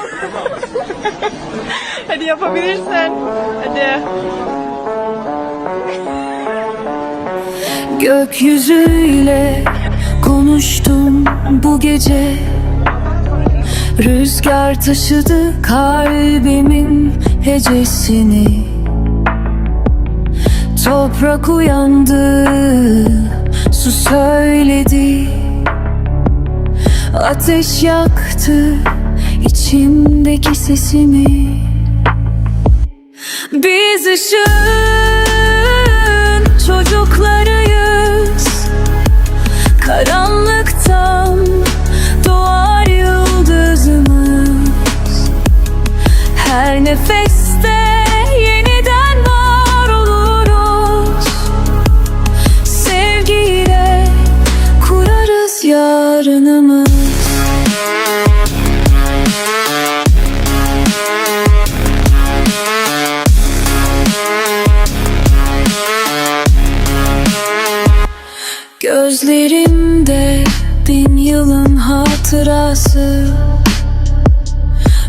Hadi yapabilirsin. Hadi. Gökyüzüyle konuştum bu gece Rüzgar taşıdı kalbimin hecesini Toprak uyandı, su söyledi Ateş yaktı içimdeki sesimi Biz ışığın çocuklarıyız. Karanlıktan doğar yıldızımız. Her nefeste yeniden var oluruz. Sevgiyle kurarız yarınımız Gözlerimde bin yılın hatırası.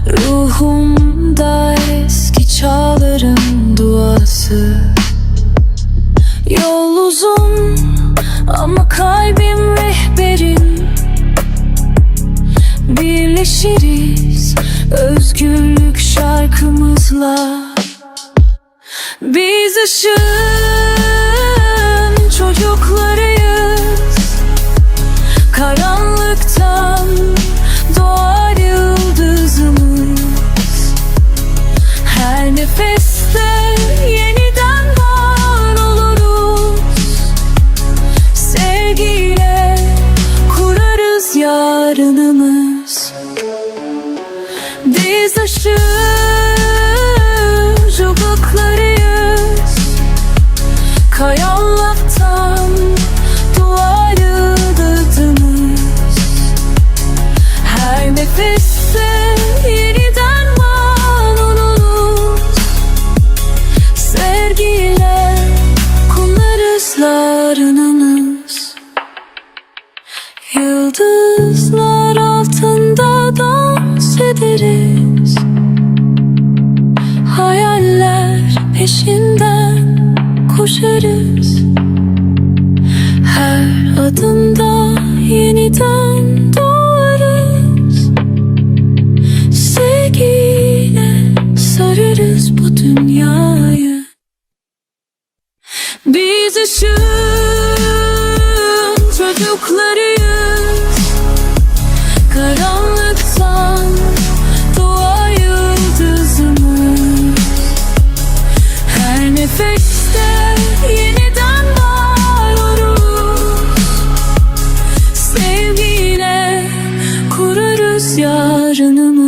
Ruhumda eski çağların duası. Yol uzun ama kalbim rehberim. Birleşiriz özgürlük şarkımızla. Biz ışığın Biz ışığı çocuklarıyız Kayanlıktan duvar yıldızımız Her nefeste yeniden var oluruz. Sevgiyle kullarız yarınımız Yıldızlar altında dans ederiz. Hayaller peşinden koşarız. Her adımda yeniden doğarız. Sevgiyle sararız bu dünyayı. Biz ışığın çocuklarıyız Yarınımız